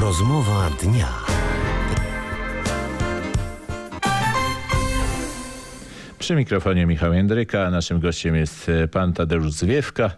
Rozmowa dnia. Przy mikrofonie Michał Jędryka, a naszym gościem jest e, pan Tadeusz Zwiewka,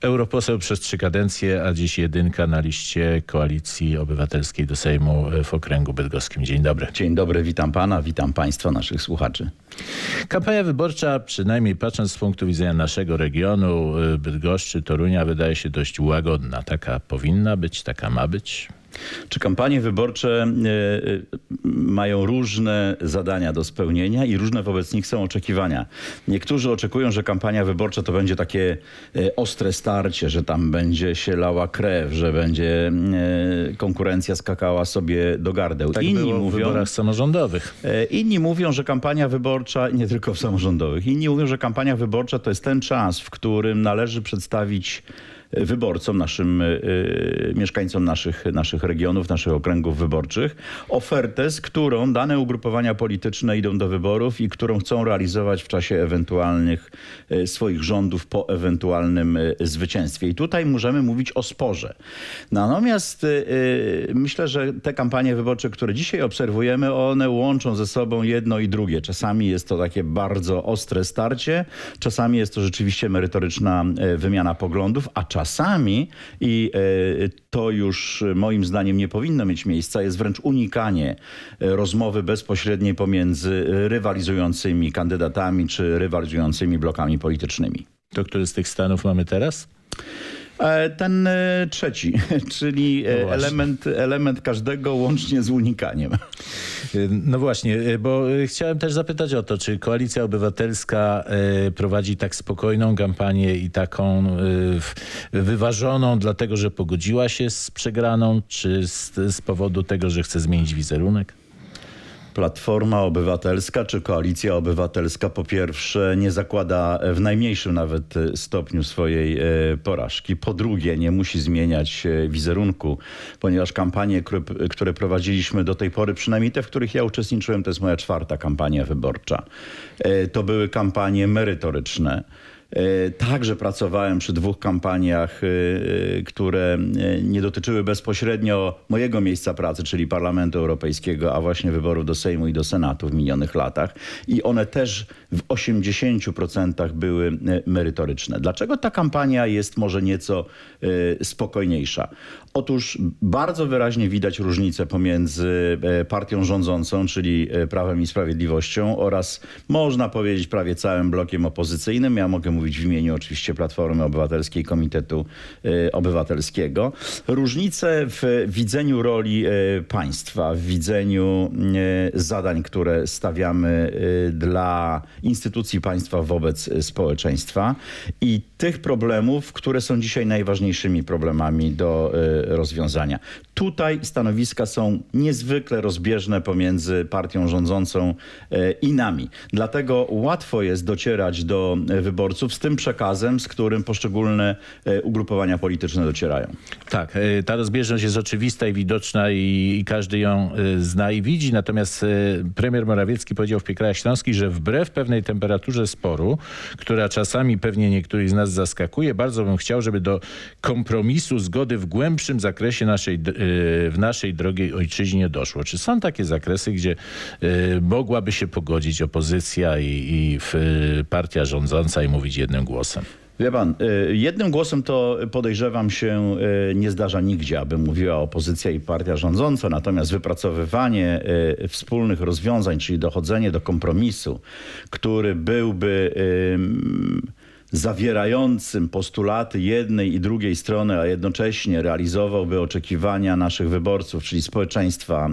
europoseł przez trzy kadencje, a dziś jedynka na liście Koalicji Obywatelskiej do Sejmu e, w okręgu bydgoskim. Dzień dobry. Dzień dobry, witam pana, witam państwa, naszych słuchaczy. Kampania wyborcza, przynajmniej patrząc z punktu widzenia naszego regionu, e, Bydgoszczy, Torunia, wydaje się dość łagodna. Taka powinna być, taka ma być. Czy kampanie wyborcze e, e, mają różne zadania do spełnienia i różne wobec nich są oczekiwania? Niektórzy oczekują, że kampania wyborcza to będzie takie e, ostre starcie, że tam będzie się lała krew, że będzie konkurencja skakała sobie do gardeł. Tak Inni było w mówią, wyborach samorządowych. Inni mówią, że kampania wyborcza, nie tylko w samorządowych, inni mówią, że kampania wyborcza to jest ten czas, w którym należy przedstawić wyborcom, naszym e, mieszkańcom naszych, naszych regionów, naszych okręgów wyborczych, ofertę, z którą dane ugrupowania polityczne idą do wyborów i którą chcą realizować w czasie ewentualnych e, swoich rządów po ewentualnym zwycięstwie. I tutaj możemy mówić o sporze. Natomiast e, e, myślę, że te kampanie wyborcze, które dzisiaj obserwujemy, one łączą ze sobą jedno i drugie. Czasami jest to takie bardzo ostre starcie, czasami jest to rzeczywiście merytoryczna wymiana poglądów, a czasami i e, to już e, moim zdaniem nie powinno mieć miejsca, jest wręcz unikanie e, rozmowy bezpośredniej pomiędzy rywalizującymi kandydatami czy rywalizującymi blokami politycznymi. To który z tych stanów mamy teraz? E, Ten e, trzeci, czyli e, No element, element każdego łącznie z unikaniem. No właśnie, bo chciałem też zapytać o to, czy Koalicja Obywatelska prowadzi tak spokojną kampanię i taką wyważoną, dlatego że pogodziła się z przegraną, czy z, z powodu tego, że chce zmienić wizerunek? Platforma Obywatelska czy Koalicja Obywatelska po pierwsze nie zakłada w najmniejszym nawet e, stopniu swojej e, porażki. Po drugie nie musi zmieniać e, wizerunku, ponieważ kampanie, które, prowadziliśmy do tej pory, przynajmniej te, w których ja uczestniczyłem, to jest moja czwarta kampania wyborcza. To były kampanie merytoryczne. E, Także pracowałem przy dwóch kampaniach, e, e, które nie dotyczyły bezpośrednio mojego miejsca pracy, czyli Parlamentu Europejskiego, a właśnie wyborów do Sejmu i do Senatu w minionych latach. I one też w 80% były merytoryczne. Dlaczego ta kampania jest może nieco spokojniejsza? Otóż bardzo wyraźnie widać różnicę pomiędzy partią rządzącą, czyli Prawem i Sprawiedliwością oraz można powiedzieć prawie całym blokiem opozycyjnym. Ja mogę mówić w imieniu oczywiście Platformy Obywatelskiej, Komitetu e, Obywatelskiego. Różnice w widzeniu roli e, państwa, w widzeniu e, zadań, które stawiamy dla instytucji państwa wobec społeczeństwa i tych problemów, które są dzisiaj najważniejszymi problemami do rozwiązania. Tutaj stanowiska są niezwykle rozbieżne pomiędzy partią rządzącą i nami. Dlatego łatwo jest docierać do e, wyborców z tym przekazem, z którym poszczególne e, ugrupowania polityczne docierają. Tak, y, ta rozbieżność jest oczywista i widoczna i, i każdy ją y, zna i widzi. Natomiast premier Morawiecki powiedział w Piekrajach Śląskich, że wbrew pewnej temperaturze sporu, która czasami pewnie niektórych z nas zaskakuje, bardzo bym chciał, żeby do kompromisu, zgody w głębszym zakresie naszej, w naszej drogiej ojczyźnie doszło. Czy są takie zakresy, gdzie mogłaby się pogodzić opozycja i, i partia rządząca i mówić jednym głosem? Wie pan, y, jednym głosem to podejrzewam się y, nie zdarza nigdzie, aby mówiła opozycja i partia rządząca, natomiast wypracowywanie y, wspólnych rozwiązań, czyli dochodzenie do kompromisu, który byłby zawierającym postulaty jednej i drugiej strony, a jednocześnie realizowałby oczekiwania naszych wyborców, czyli społeczeństwa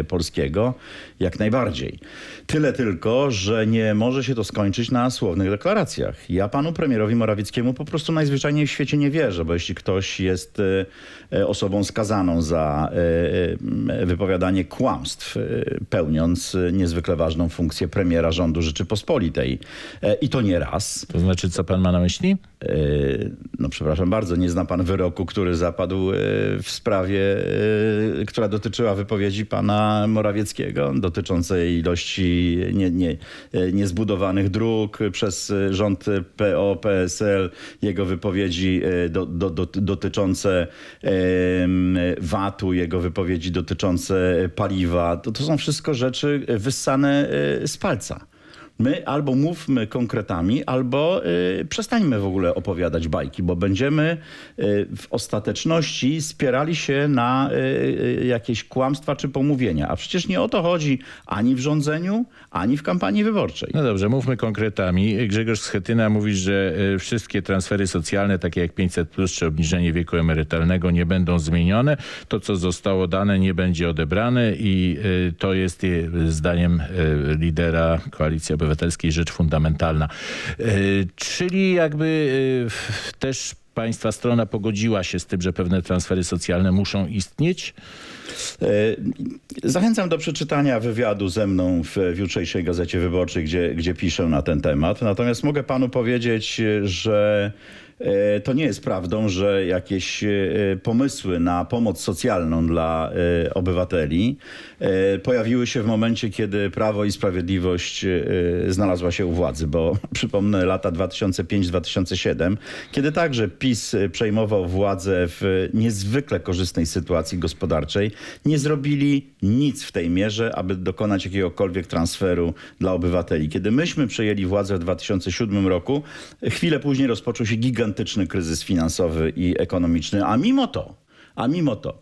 y, polskiego, jak najbardziej. Tyle tylko, że nie może się to skończyć na słownych deklaracjach. Ja panu premierowi Morawieckiemu po prostu najzwyczajniej w świecie nie wierzę, bo jeśli ktoś jest y, y, osobą skazaną za wypowiadanie kłamstw, pełniąc niezwykle ważną funkcję premiera rządu Rzeczypospolitej i to nie raz, To znaczy co pan ma na myśli? E, No przepraszam bardzo, nie zna pan wyroku, który zapadł e, w sprawie, e, która dotyczyła wypowiedzi pana Morawieckiego dotyczącej ilości nie, nie, niezbudowanych dróg przez rząd PO, PSL, jego wypowiedzi do, do, do, dotyczące VAT-u, jego wypowiedzi dotyczące paliwa. To, to są wszystko rzeczy wyssane z palca. My albo mówmy konkretami, albo y, przestańmy w ogóle opowiadać bajki, bo będziemy y, w ostateczności spierali się na y, y, jakieś kłamstwa czy pomówienia. A przecież nie o to chodzi ani w rządzeniu, ani w kampanii wyborczej. No dobrze, mówmy konkretami. Grzegorz Schetyna mówi, że y, wszystkie transfery socjalne, takie jak 500 plus czy obniżenie wieku emerytalnego nie będą zmienione. To, co zostało dane, nie będzie odebrane i y, to jest zdaniem lidera Koalicji Obywatelskiej rzecz fundamentalna. Y, Czyli jakby w- też państwa strona pogodziła się z tym, że pewne transfery socjalne muszą istnieć. E, Zachęcam do przeczytania wywiadu ze mną w, jutrzejszej Gazecie Wyborczej, gdzie, gdzie piszę na ten temat. Natomiast mogę panu powiedzieć, że e, to nie jest prawdą, że jakieś e, pomysły na pomoc socjalną dla e, obywateli e, pojawiły się w momencie, kiedy Prawo i Sprawiedliwość e, znalazła się u władzy, bo przypomnę lata 2005-2007, kiedy także PiS przejmował władzę w niezwykle korzystnej sytuacji gospodarczej, nie zrobili nic w tej mierze, aby dokonać jakiegokolwiek transferu dla obywateli. Kiedy myśmy przejęli władzę w 2007 roku, chwilę później rozpoczął się gigantyczny kryzys finansowy i ekonomiczny, a mimo to, a mimo to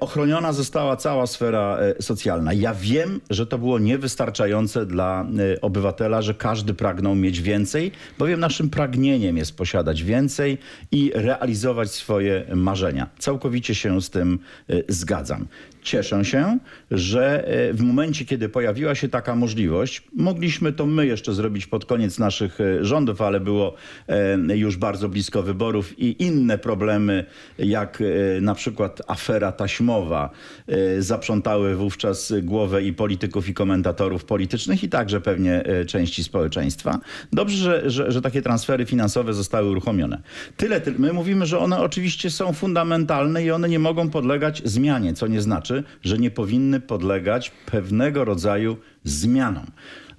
ochroniona została cała sfera e, socjalna. Ja wiem, że to było niewystarczające dla e, obywatela, że każdy pragnął mieć więcej, bowiem naszym pragnieniem jest posiadać więcej i realizować swoje marzenia. Całkowicie się z tym e, zgadzam. Cieszę się, że e, w momencie, kiedy pojawiła się taka możliwość, mogliśmy to my jeszcze zrobić pod koniec naszych e, rządów, ale było e, już bardzo blisko wyborów i inne problemy, jak e, na przykład afera taśmowa, e, zaprzątały wówczas głowę i polityków, i komentatorów politycznych, i także pewnie e, części społeczeństwa. Dobrze, że, że, że takie transfery finansowe zostały uruchomione. Tyle, tyle. My mówimy, że one oczywiście są fundamentalne i one nie mogą podlegać zmianie, co nie znaczy, że nie powinny podlegać pewnego rodzaju zmianom.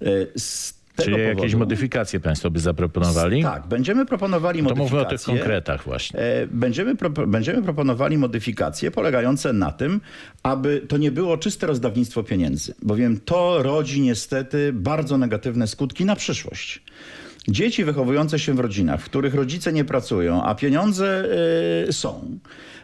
E, tego Czyli jakieś powodu- modyfikacje państwo by zaproponowali? Tak, będziemy proponowali To modyfikacje. mówmy o tych konkretach właśnie. E, Będziemy, pro, będziemy proponowali modyfikacje polegające na tym, aby to nie było czyste rozdawnictwo pieniędzy, bowiem to rodzi niestety bardzo negatywne skutki na przyszłość. Dzieci wychowujące się w rodzinach, w których rodzice nie pracują, a pieniądze e, są,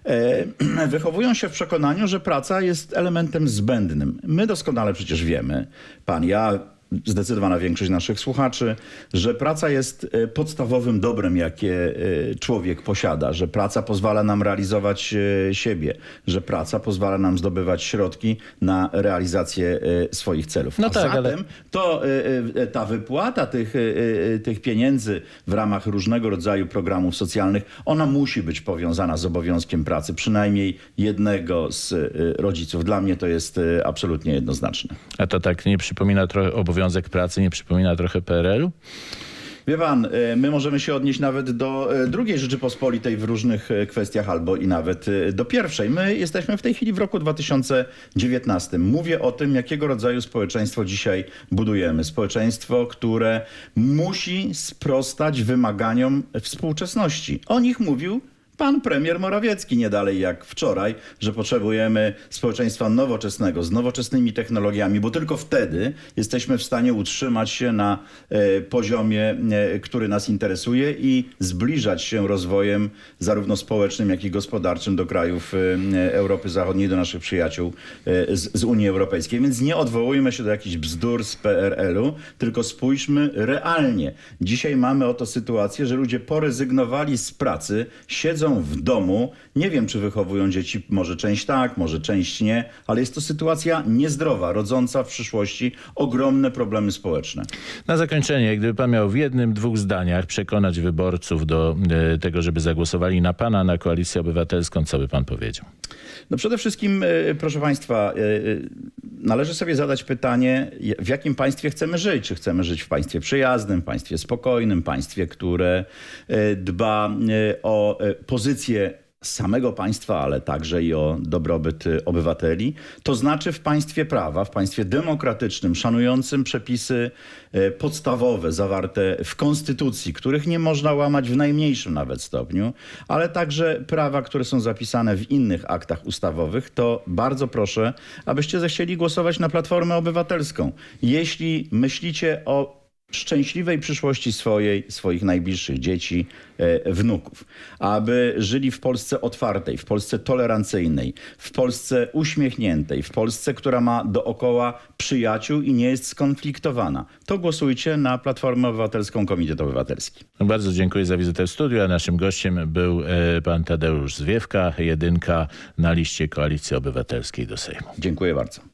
e, wychowują się w przekonaniu, że praca jest elementem zbędnym. My doskonale przecież wiemy, pan, ja, zdecydowana większość naszych słuchaczy, że praca jest e, podstawowym dobrem, jakie e, człowiek posiada, że praca pozwala nam realizować e, siebie, że praca pozwala nam zdobywać środki na realizację swoich celów. No A tak, ale- zatem to e, e, ta wypłata tych, tych pieniędzy w ramach różnego rodzaju programów socjalnych, ona musi być powiązana z obowiązkiem pracy, przynajmniej jednego z rodziców. Dla mnie to jest absolutnie jednoznaczne. A to tak nie przypomina trochę obowiązek pracy, nie przypomina trochę PRL-u? Wie pan, e, my możemy się odnieść nawet do e, drugiej Rzeczypospolitej w różnych e, kwestiach, albo i nawet do pierwszej. My jesteśmy w tej chwili w roku 2019. Mówię o tym, jakiego rodzaju społeczeństwo dzisiaj budujemy. Społeczeństwo, które musi sprostać wymaganiom współczesności. O nich mówił Pan premier Morawiecki nie dalej jak wczoraj, że potrzebujemy społeczeństwa nowoczesnego, z nowoczesnymi technologiami, bo tylko wtedy jesteśmy w stanie utrzymać się na e, poziomie, e, który nas interesuje i zbliżać się rozwojem zarówno społecznym, jak i gospodarczym do krajów e, Europy Zachodniej, do naszych przyjaciół z, z Unii Europejskiej. Więc nie odwołujmy się do jakichś bzdur z PRL-u, tylko spójrzmy realnie. Dzisiaj mamy oto sytuację, że ludzie porezygnowali z pracy, siedzą siedzą w domu. Nie wiem, czy wychowują dzieci, może część tak, może część nie, ale jest to sytuacja niezdrowa, rodząca w przyszłości ogromne problemy społeczne. Na zakończenie, gdyby pan miał w jednym, dwóch zdaniach przekonać wyborców do e, tego, żeby zagłosowali na pana, na Koalicję Obywatelską, co by pan powiedział? No przede wszystkim, e, proszę Państwa, e, należy sobie zadać pytanie, w jakim państwie chcemy żyć. Czy chcemy żyć w państwie przyjaznym, państwie spokojnym, państwie, które dba o pozycję samego państwa, ale także i o dobrobyt obywateli. To znaczy w państwie prawa, w państwie demokratycznym, szanującym przepisy e, podstawowe zawarte w konstytucji, których nie można łamać w najmniejszym nawet stopniu, ale także prawa, które są zapisane w innych aktach ustawowych, to bardzo proszę, abyście zechcieli głosować na Platformę Obywatelską. Jeśli myślicie o szczęśliwej przyszłości swojej, swoich najbliższych dzieci, e, wnuków, aby żyli w Polsce otwartej, w Polsce tolerancyjnej, w Polsce uśmiechniętej, w Polsce, która ma dookoła przyjaciół i nie jest skonfliktowana, to głosujcie na Platformę Obywatelską Komitet Obywatelski. Bardzo dziękuję za wizytę w studiu, a naszym gościem był e, pan Tadeusz Zwiewka, jedynka na liście Koalicji Obywatelskiej do Sejmu. Dziękuję bardzo.